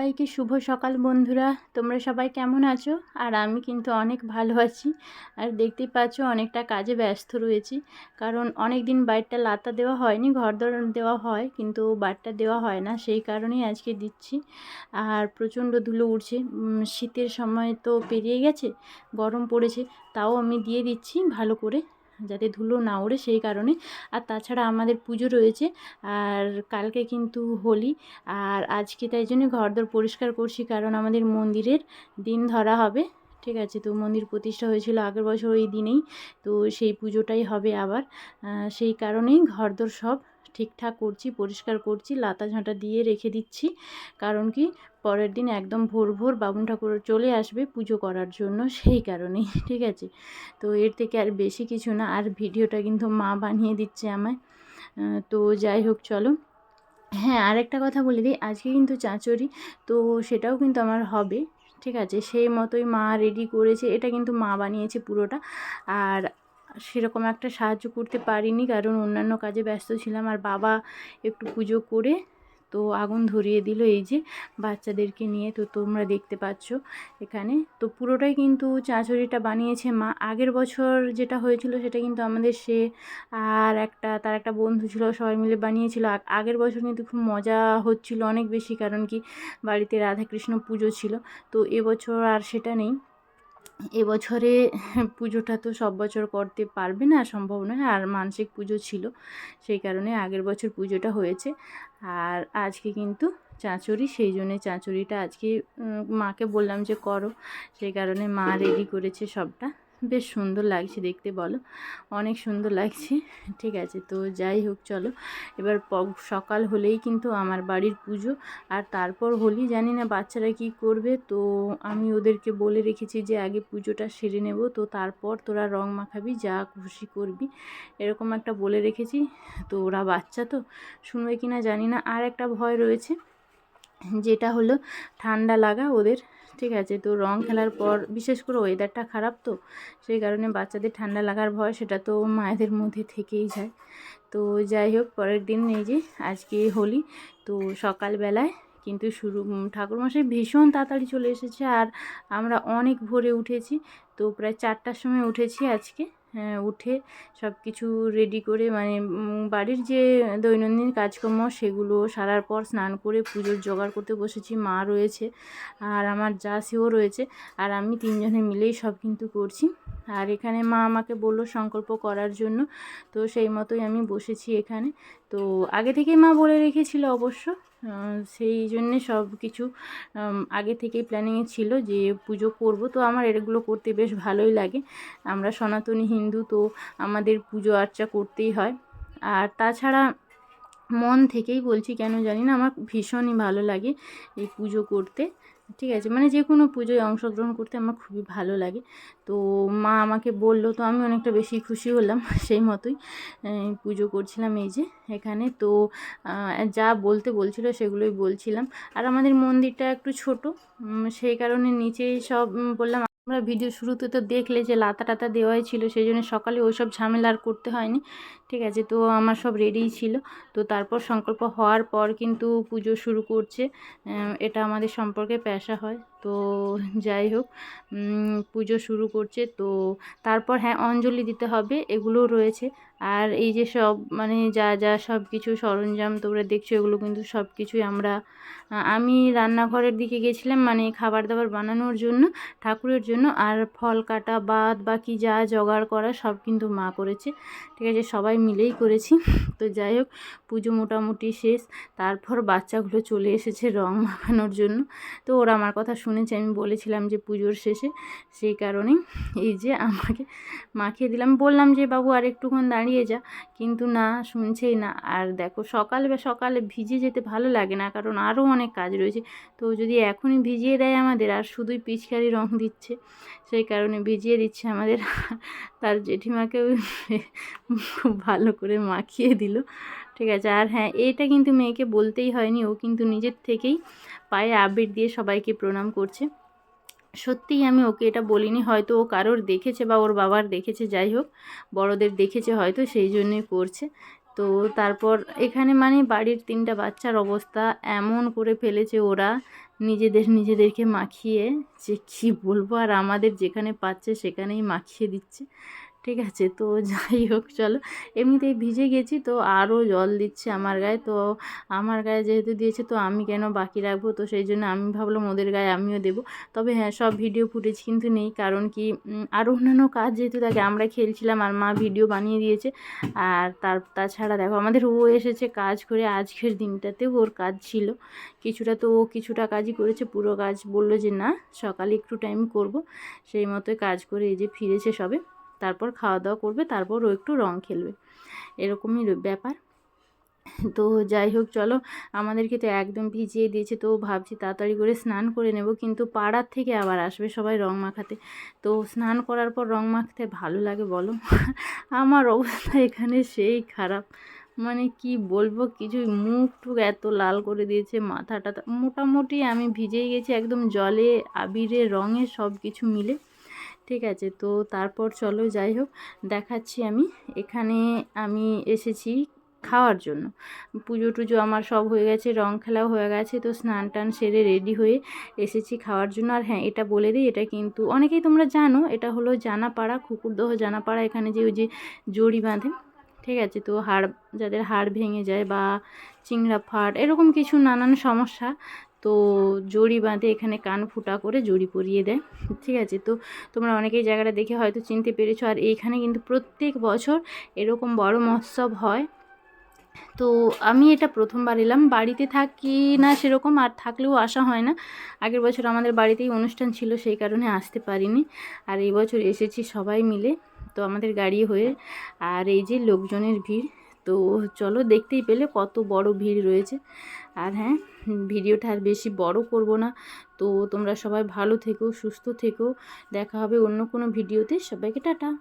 সবাইকে শুভ সকাল বন্ধুরা। তোমরা সবাই কেমন আছো? আর আমি কিন্তু অনেক ভালো আছি। আর দেখতেই পাচ্ছ অনেকটা কাজে ব্যস্ত রয়েছি। কারণ অনেক দিন বাইরটা লাতা দেওয়া হয়নি ঘর দেওয়া হয়, কিন্তু বারটা দেওয়া হয় না, সেই কারণেই আজকে দিচ্ছি। আর প্রচণ্ড ধুলো উঠছে। শীতের সময় তো পেরিয়ে গেছে, গরম পড়েছে, তাও আমি দিয়ে দিচ্ছি ভালো করে। যাতে ধুলো না ওড়ে সেই কারণে। আর তাছাড়া আমাদের পুজো রয়েছে, আর কালকে কিন্তু হোলি। আর আজকে তাই জন্য ঘরদোর পরিষ্কার করছি, কারণ আমাদের মন্দিরের দিন ধরা হবে। ঠিক আছে, তো মন্দির প্রতিষ্ঠা হয়েছিল আগের বছর ওই দিনেই, তো সেই পুজোটাই হবে আবার। সেই কারণেই ঘরদোর সব ঠিকঠাক করছি, পরিষ্কার করছি, লাতা ঝাঁটা দিয়ে রেখে দিচ্ছি। কারণ কি? পরের দিন একদম ভোর ভোর বামুন ঠাকুর চলে আসবে পুজো করার জন্য সেই কারণেই, ঠিক আছে? তো এর থেকে আর বেশি কিছু না, আর ভিডিওটা কিন্তু মা বানিয়ে দিচ্ছে আমায়। তো যাই হোক, চলো। হ্যাঁ আরেকটা কথা বলে দিই, আজকে কিন্তু চাঁচড়ি, তো সেটাও কিন্তু আমার হবে, ঠিক আছে? সেই মতোই মা রেডি করেছে, এটা কিন্তু মা বানিয়েছে পুরোটা। আর সেরকম একটা সাহায্য করতে পারিনি, কারণ অন্যান্য কাজে ব্যস্ত ছিলাম আর বাবা একটু পুজো করে তো আগুন ধরিয়ে দিল এই যে বাচ্চাদেরকে নিয়ে, তো তোমরা দেখতে পাচ্ছ এখানে। তো পুরোটাই কিন্তু চাঁচড়িটা বানিয়েছে মা। আগের বছর যেটা হয়েছিল সেটা কিন্তু আমাদের সে আর একটা, তার একটা বন্ধু ছিল, সবাই মিলে বানিয়েছিল। আগের বছর কিন্তু খুব মজা হচ্ছিল অনেক বেশি, কারণ কি বাড়িতে রাধাকৃষ্ণ পুজো ছিল। তো এবছর আর সেটা নেই। এবছরে পুজোটা তো সব বছর করতে পারবে না, সম্ভব নয়। আর মানসিক পুজো ছিল, সেই কারণে আগের বছর পুজোটা হয়েছে। আর আজকে কিন্তু চাঁচড়ি, সেই জন্যে চাঁচড়িটা আজকে মাকে বললাম যে করো, সেই কারণে মা রেডি করেছে সবটা। বেশ সুন্দর লাগছে দেখতে, বলো। অনেক সুন্দর লাগছে। ঠিক আছে, তো যাই হোক, চলো। এবার সকাল হলেই কিন্তু আমার বাড়ির পুজো। আর তারপর হোলি জানি না বাচ্চারা কি করবে। তো আমি ওদেরকে বলে রেখেছি যে, আগে পুজোটা সেরে নেব। তো তারপর তোরা রং মাখাবি, যা খুশি করবি। এরকম একটা বলে রেখেছি। তো ওরা বাচ্চা তো, শুনবে কি না জানি না। আর একটা ভয় রয়েছে, যেটা হলো ঠান্ডা লাগা ওদের। ঠিক আছে, তো রং খেলার পর বিশেষ করে ওয়েদারটা খারাপ তো, সেই কারণে বাচ্চাদের ঠান্ডা লাগার ভয় সেটা তো মায়েদের মধ্যে থেকেই যায়। তো যাই হোক, পরের দিন এই যে আজকে হোলি, তো সকালবেলায় কিন্তু শুরু ঠাকুরমশাই ভীষণ তাড়াতাড়ি চলে এসেছে আর আমরা অনেক ভোরে উঠেছি, তো প্রায় চারটার সময় উঠেছি আজকে। উঠে সব কিছু রেডি করে মানে বাড়ির যে দৈনন্দিন কাজকর্ম সেগুলো সারার পর স্নান করে পুজোর জোগাড় করতে বসেছি, মা রয়েছে আর আমার যা সেও রয়েছে আর আমি তিনজনে মিলেই সব কিন্তু করছি। আর এখানে মা আমাকে বলল সংকল্প করার জন্য, তো সেই মতোই আমি বসেছি এখানে। তো আগে থেকেই মা বলে রেখেছিল অবশ্য সেই জন্যে সব কিছু আগে থেকেই প্ল্যানিংয়ে ছিল যে পুজো করব। তো আমার এগুলো করতে বেশ ভালোই লাগে। আমরা সনাতনী হিন্দু, তো আমাদের পুজো আর্চা করতেই হয়। আর তাছাড়া মন থেকেই বলছি, কেন জানি না, আমার ভীষণই ভালো লাগে এই পুজো করতে। ঠিক আছে মানে যে কোনো পুজোয় অংশগ্রহণ করতে আমার খুবই ভালো লাগে। তো মা আমাকে বলল, তো আমি অনেকটা বেশি খুশি হলাম সেই মতোই পুজো করছিলাম এই যে এখানে। তো যা বলতে বলছিল সেগুলোই বলছিলাম। আর আমাদের মন্দিরটা একটু ছোট সেই কারণে নিচেই সব বললাম, আমরা ভিডিও শুরুতে তো দেখলে যে লাতা টাতা দেওয়াই ছিল, সেই জন্য সকালে ওইসব ঝামেলা আর করতে হয়নি। ঠিক আছে, তো আমার সব রেডিই ছিল। তো তারপর সংকল্প হওয়ার পর কিন্তু পুজো শুরু করছে। এটা আমাদের সম্পর্কে পেশা হয়। তো যাই হোক পুজো শুরু করছে। তো তারপর হ্যাঁ অঞ্জলি দিতে হবে, এগুলোও রয়েছে। আর এই যে সব মানে যা যা সব কিছু সরঞ্জাম তোমরা দেখছ, এগুলো কিন্তু সব কিছুই আমরা, আমি রান্নাঘরের দিকে গেছিলাম মানে খাবার দাবার বানানোর জন্য, ঠাকুরের জন্য। আর ফল কাটা, বাদ বাকি যা জোগাড় করা সব কিন্তু মা করেছে। ঠিক আছে, সবাই মিলেই করেছি। তো যাই হোক, পুজো মোটামুটি শেষ। তারপর বাচ্চাগুলো চলে এসেছে রং মাখানোর জন্য। তো ওরা আমার কথা শুনেছে, আমি বলেছিলাম যে পুজোর শেষে। সেই কারণেই এই যে আমাকে মাখিয়ে দিলাম। বললাম যে, বাবু, আর একটুক্ষণ দাঁড়িয়ে যা। কিন্তু না, শুনছেই না। আর দেখো, সকালে বা সকালে ভিজে যেতে ভালো লাগে না, কারণ আরও অনেক কাজ রয়েছে। তো যদি এখনই ভিজিয়ে দেয় আমাদের, আর শুধুই পিচকারি রং দিচ্ছে, সেই কারণে ভিজিয়ে দিচ্ছে আমাদের। তার জেঠিমাকেও খুব ভালো করে মাখিয়ে দিল। ঠিক আছে, আর হ্যাঁ এটা কিন্তু মেয়েকে বলতেই হয়নি, ও কিন্তু নিজের থেকেই পায়ে আবির দিয়ে সবাইকে প্রণাম করছে। সত্যিই আমি ওকে এটা বলিনি, হয়তো ও কারোর দেখেছে বা ওর বাবার দেখেছে, যাই হোক, বড়দের দেখেছে হয়তো, সেই জন্যই করছে। তো তারপর এখানে মানে বাড়ির তিনটা বাচ্চার অবস্থা এমন করে ফেলেছে ওরা, নিজেদের নিজেদেরকে মাখিয়ে, যে কী বলব, আর আমাদের যেখানে পাচ্ছে সেখানেই মাখিয়ে দিচ্ছে। ঠিক আছে, তো যাই হোক, চলো। এমনিতেই ভিজে গেছি, তো আরও জল দিচ্ছে আমার গায়ে। তো আমার গায়ে যেহেতু দিয়েছে, তো আমি কেন বাকি রাখব? তো সেই জন্য আমি ভাবলাম ওদের গায়ে আমিও দেবো। তবে হ্যাঁ সব ভিডিও ফুটেজ কিন্তু নেই, কারণ কি আরও অন্যান্য কাজ যেহেতু থাকে, আমরা খেলছিলাম, আর মা ভিডিও বানিয়ে দিয়েছে। আর তার, তাছাড়া দেখো, আমাদের ও এসেছে কাজ করে, আজকের দিনটাতেও ওর কাজ ছিল। কিছুটা তো ও কিছুটা কাজই করেছে, পুরো কাজ বলল যে না, সকালে একটু টাইম করব। সেই মতোই কাজ করে এই যে ফিরেছে সবে। তারপর খাওয়া দাওয়া করবে তারপর ও একটু রং খেলবে। এরকমই ব্যাপার। তো যাই হোক, চলো, আমাদেরকে তো একদম ভিজিয়ে দিয়েছে, তো ভাবছি তাড়াতাড়ি করে স্নান করে নেব, কিন্তু পাড়ার থেকে আবার আসবে সবাই রং মাখাতে। তো স্নান করার পর রং মাখতে ভালো লাগে, বলো? আমার অবস্থা এখানে সেই খারাপ। মানে কি বলব, কিছুই মুখ টুক এত লাল করে দিয়েছে, মাথাটা মোটামুটি আমি ভিজেই গেছি, একদম জলে, আবিরে, রঙে সব কিছু মিলে। ঠিক আছে, তো তারপর চলো যাই হোক, দেখাচ্ছি আমি। এখানে আমি এসেছি খাওয়ার জন্য। পুজো টুজো আমার সব হয়ে গেছে, রং খেলাও হয়ে গেছে, তো স্নান টান সেরে রেডি হয়ে এসেছি খাওয়ার জন্য। আর হ্যাঁ এটা বলে দিই, এটা কিন্তু অনেকেই তোমরা জানো, এটা হলো জানাপাড়া, কুকুরদহ জানাপাড়া, এখানে যে ওই যে জড়ি বাঁধে, ঠিক আছে? তো হাড়, যাদের হাড় ভেঙে যায় বা চিংড়া ফাট এরকম কিছু নানান সমস্যা তো জড়ি বাঁধে, এখানে কান ফুটা করে জড়ি পরিয়ে দেয়। ঠিক আছে? তো তোমরা অনেকেই জায়গাটা দেখে হয়তো চিনতে পেরেছ। আর এইখানে কিন্তু প্রত্যেক বছর এরকম বড় মহোৎসব হয়। তো আমি এটা প্রথমবার এলাম। বাড়িতে থাকি না সেরকম, আর থাকলেও আসা হয় না। আগের বছর আমাদের বাড়িতেই অনুষ্ঠান ছিল, সেই কারণে আসতে পারিনি। আর এই বছর এসেছি সবাই মিলে, তো আমাদের গাড়ি হয়ে। আর এই যে লোকজনের ভিড়, তো চলো দেখতেই পেলে কত বড় ভিড় রয়েছে। আর হ্যাঁ ভিডিওটা আর বেশি বড় করব না। তো তোমরা সবাই ভালো থেকো, সুস্থ থেকো। দেখা হবে অন্য কোনো ভিডিওতে। সবাইকে টাটা।